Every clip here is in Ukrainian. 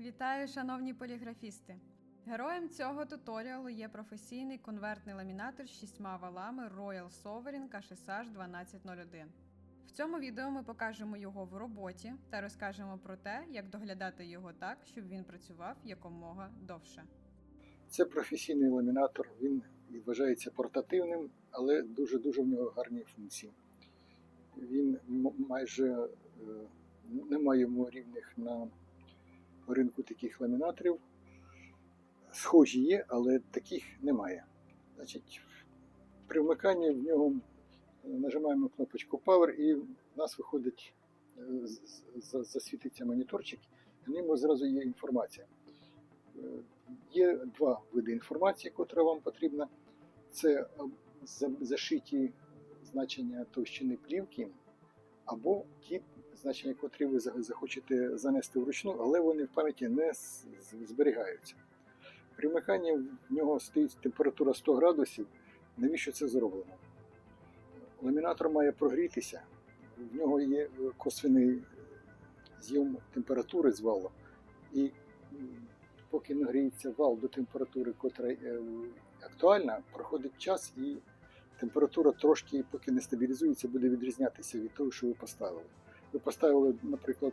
Вітаю, шановні поліграфісти! Героєм цього туторіалу є професійний конвертний ламінатор з шістьма валами Royal Sovereign KSH 1201. В цьому відео ми покажемо його в роботі та розкажемо про те, як доглядати його так, щоб він працював якомога довше. Це професійний ламінатор, він вважається портативним, але дуже-дуже в нього гарні функції. Він майже е, немає йому рівних на ринку таких ламінаторів. Схожі є, але таких немає. Значить, при вмиканні в нього нажимаємо кнопочку Power і в нас виходить, е, засвітиться моніторчик, і на ньому зразу є інформація. Е, Є два види інформації, котра вам потрібна. Це зашиті значення товщини плівки, або ті значення, котрі ви захочете занести вручну, але вони в пам'яті не зберігаються. При вмиканні в нього стоїть температура 100 градусів. Навіщо це зроблено? Ламінатор має прогрітися, в нього є е, косвений зйом температури з валу. І поки нагріється вал до температури, котра е, актуальна, проходить час і температура трошки, поки не стабілізується, буде відрізнятися від того, що ви поставили. Ви поставили, наприклад,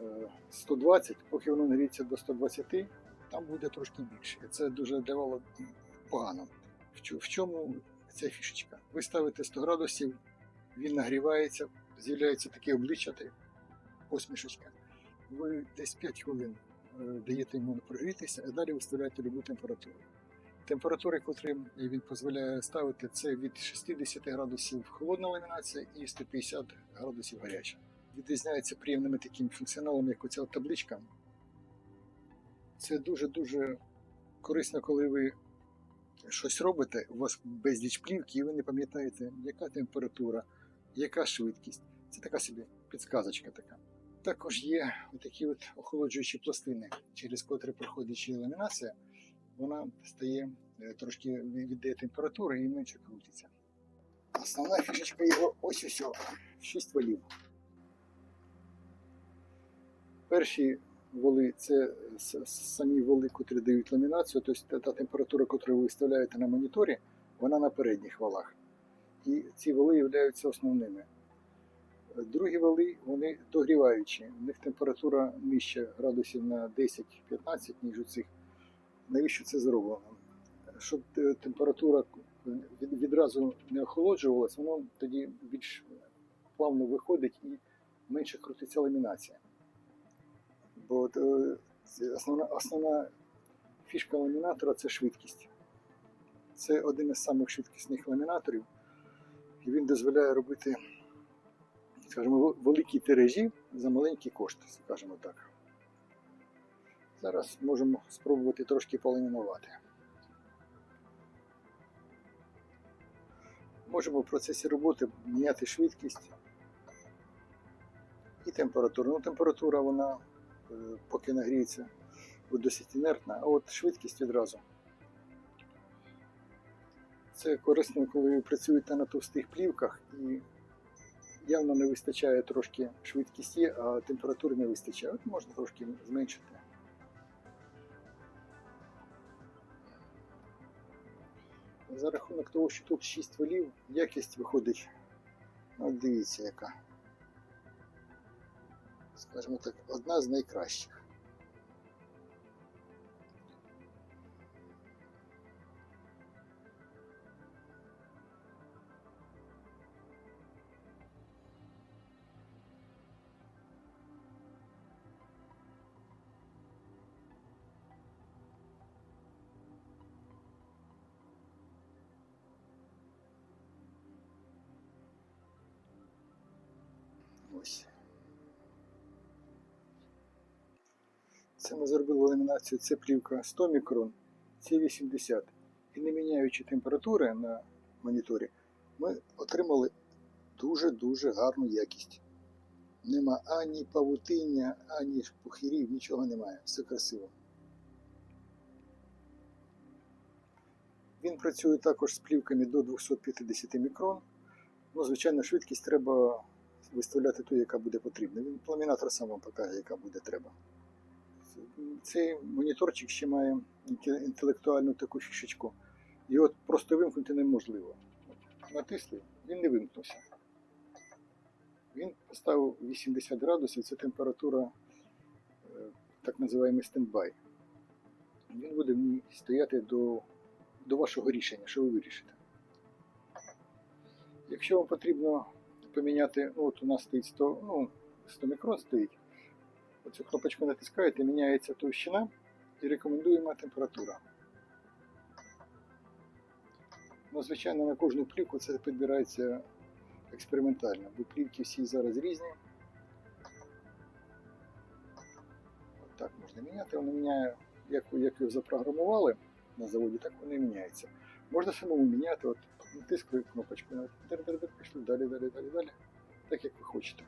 е, 120, поки воно нагріється до 120, там буде трошки більше. Це дуже для вала погано. В чому ця фішечка? Ви ставите 100 градусів, він нагрівається, з'являється таке обличчя, посмішечка. Ви десь 5 хвилин е, даєте йому прогрітися, а далі виставляєте любу температуру. Температури, котрі він дозволяє ставити, це від 60 градусів холодна ламінація і 150 градусів гаряча. Відрізняється приємними такими функціоналами, як оця табличка. Це дуже-дуже корисно, коли ви щось робите, у вас безліч плівки, і ви не пам'ятаєте, яка температура, яка швидкість. Це така собі підсказочка така. Також є такі от охолоджуючі пластини, через котрі проходить ламінація, вона стає е, трошки віддає температури і менше крутиться. Основна фішечка його ось ось, 6 валів. Перші воли це самі воли, котрі дають ламінацію, тобто та температура, яку ви виставляєте на моніторі, вона на передніх валах. І ці воли являються основними. Другі вали вони догріваючі. У них температура нижча градусів на 10-15, ніж у цих. Навіщо це зроблено? Щоб е, температура відразу не охолоджувалась, воно тоді більш плавно виходить і менше крутиться ламінація. Бо е, основна, основна фішка ламінатора це швидкість. Це один із самих швидкісних ламінаторів, і він дозволяє робити скажімо, великі тиражі за маленькі кошти, скажімо так. Зараз можемо спробувати трошки поламінувати. Можемо в процесі роботи міняти швидкість і температуру. Ну, температура вона е, поки нагріється, буде досить інертна, а от швидкість відразу. Це корисно, коли ви працюєте на товстих плівках і явно не вистачає трошки швидкість є, а температури не вистачає. От можна трошки зменшити. За рахунок того, що тут 6 валів, якість виходить, ну, от дивіться, яка. Скажімо так, одна з найкращих. Ми зробили ламінацію, це плівка 100 мікрон, це 80. І не міняючи температури на моніторі, ми отримали дуже-дуже гарну якість. Нема ані павутиння, ані пухирів, нічого немає. Все красиво. Він працює також з плівками до 250 мікрон. Ну, звичайно, швидкість треба виставляти ту, яка буде потрібна. Він ламінатор сам вам покаже, яка буде треба. Цей моніторчик ще має інтелектуальну таку фішечку. От просто вимкнути неможливо. Натисли, він не вимкнувся. Він поставив 80 градусів, це температура, е, так називаємо стендбай. Він буде в ній стояти до, до вашого рішення, що ви вирішите. Якщо вам потрібно поміняти, от у нас стоїть 100, ну, 100 мікрон стоїть, оцю кнопочку натискаєте, міняється товщина і рекомендуємо температура. Ну, звичайно, на кожну плівку це підбирається експериментально, бо плівки всі зараз різні. От так можна міняти, воно міняє, як, як його запрограмували на заводі, так воно і міняється. Можна самому міняти, от натискаю кнопочку, пішли далі, далі, далі, далі, так як ви хочете.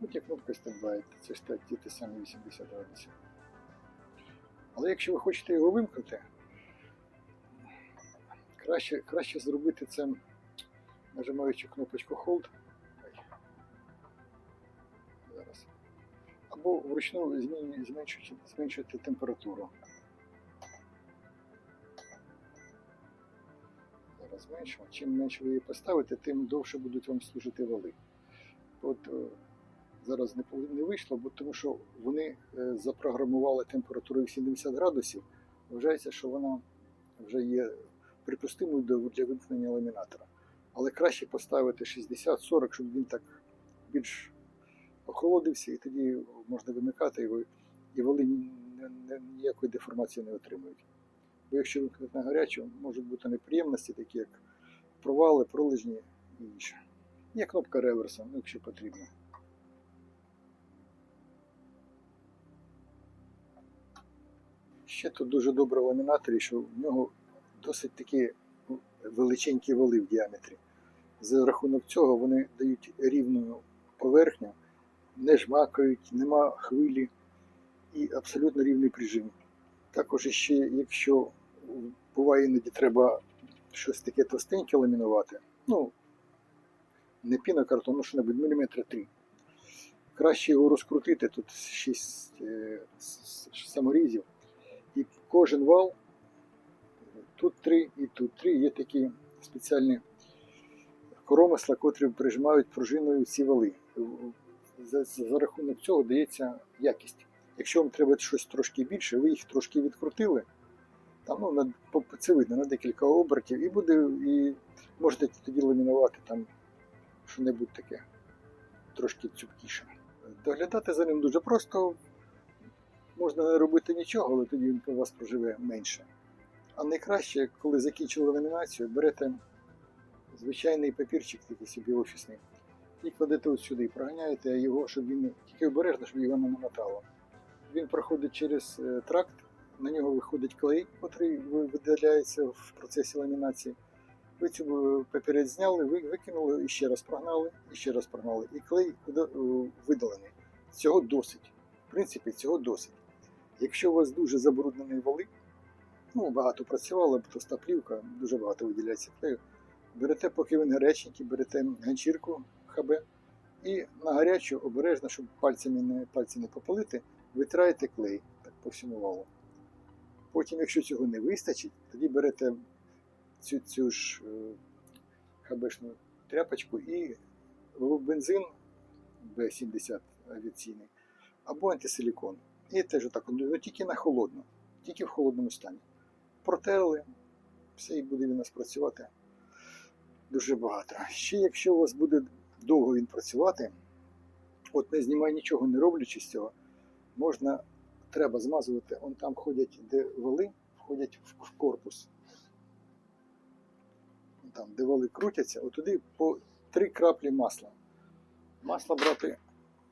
Є кнопка стендбай, це ж так, ті самі 80 градусів. Але якщо ви хочете його вимкнути, краще, краще зробити це, нажимаючи кнопочку Hold. Зараз. Або вручну зменшуючи, зменшувати температуру. Зараз зменшимо. Чим менше ви її поставите, тим довше будуть вам служити вали. От е, зараз не, не вийшло, бо тому що вони е, запрограмували температуру 80 градусів. Вважається, що вона вже є припустимою для вимкнення ламінатора. Але краще поставити 60-40, щоб він так більш охолодився, і тоді можна вимикати його, і ні- ніякої деформації не отримують. Бо якщо вимкнути на гарячу, можуть бути неприємності, такі як провали, пролежні і інше. Є кнопка реверса, ну, якщо потрібно. Ще тут дуже добре в ламінаторі, що в нього досить такі величенькі вали в діаметрі. За рахунок цього вони дають рівну поверхню, не жмакають, нема хвилі і абсолютно рівний прижим. Також ще, якщо буває іноді треба щось таке товстеньке ламінувати, ну, не пінокартон, ну що-небудь, міліметра 3. Краще його розкрутити, тут 6 е, саморізів. І кожен вал, тут три і тут три, є такі спеціальні коромисла, котрі прижимають пружиною ці вали. За, за рахунок цього дається якість. Якщо вам треба щось трошки більше, ви їх трошки відкрутили, там, ну, на, це видно на декілька обертів, і буде, і можете тоді ламінувати там що-небудь таке трошки цупкіше. Доглядати за ним дуже просто. Можна не робити нічого, але тоді він у вас проживе менше. А найкраще, коли закінчили ламінацію, берете звичайний папірчик, такий собі офісний, і кладете от сюди, проганяєте його, щоб він тільки обережно, щоб його не намотало. Він проходить через е, тракт, на нього виходить клей, який видаляється в процесі ламінації. Ви цю е, папірець зняли, ви викинули і ще раз прогнали, і ще раз прогнали. І клей видалений. Цього досить. В принципі, цього досить. Якщо у вас дуже забруднений вали, ну багато працювало, товста плівка, дуже багато виділяється клею. Берете, поки він гаряченький, берете ганчірку ХБ і на гарячу обережно, щоб пальцями не, пальці не попалити, витираєте клей так, по всьому валу. Потім, якщо цього не вистачить, тоді берете цю, цю ж е, хабешну тряпочку і бензин B70 авіаційний або антисилікон. І теж отак, ну, тільки на холодно, тільки в холодному стані. Протерли, все і буде він у нас працювати дуже багато. Ще якщо у вас буде довго він працювати, от не знімай нічого не роблячи з цього, можна, треба змазувати, он там ходять, де вали, входять в корпус. Там, де вали крутяться, отуди по три краплі масла. Масло брати,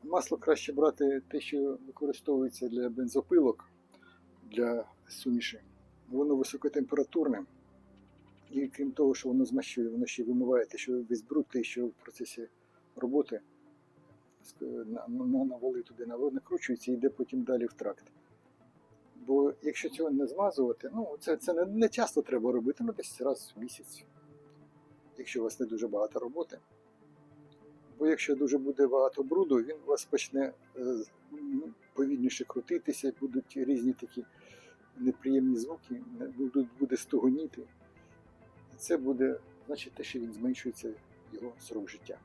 масло краще брати те, що використовується для бензопилок, для суміші. Воно високотемпературне. І крім того, що воно змащує, воно ще вимиває те, що весь бруд, те, що в процесі роботи на, воли туди накручується і йде потім далі в тракт. Бо якщо цього не змазувати, ну це, це не, не часто треба робити, ну десь раз в місяць, якщо у вас не дуже багато роботи. Бо якщо дуже буде багато бруду, він у вас почне е, повільніше крутитися, будуть різні такі неприємні звуки, буде стогоніти. Це буде значить те, що він зменшується його срок життя.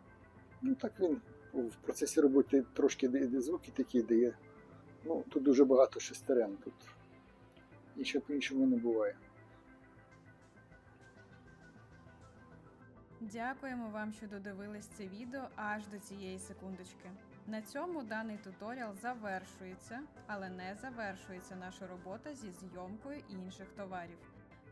Ну так він в процесі роботи трошки звуки такі дає. Ну, тут дуже багато шестерен. Тут нічого по-іншому не буває. Дякуємо вам, що додивились це відео аж до цієї секундочки. На цьому даний туторіал завершується, але не завершується наша робота зі зйомкою інших товарів.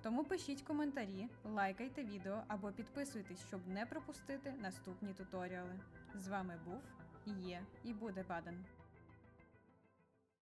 Тому пишіть коментарі, лайкайте відео або підписуйтесь, щоб не пропустити наступні туторіали. З вами був, є і буде Баден.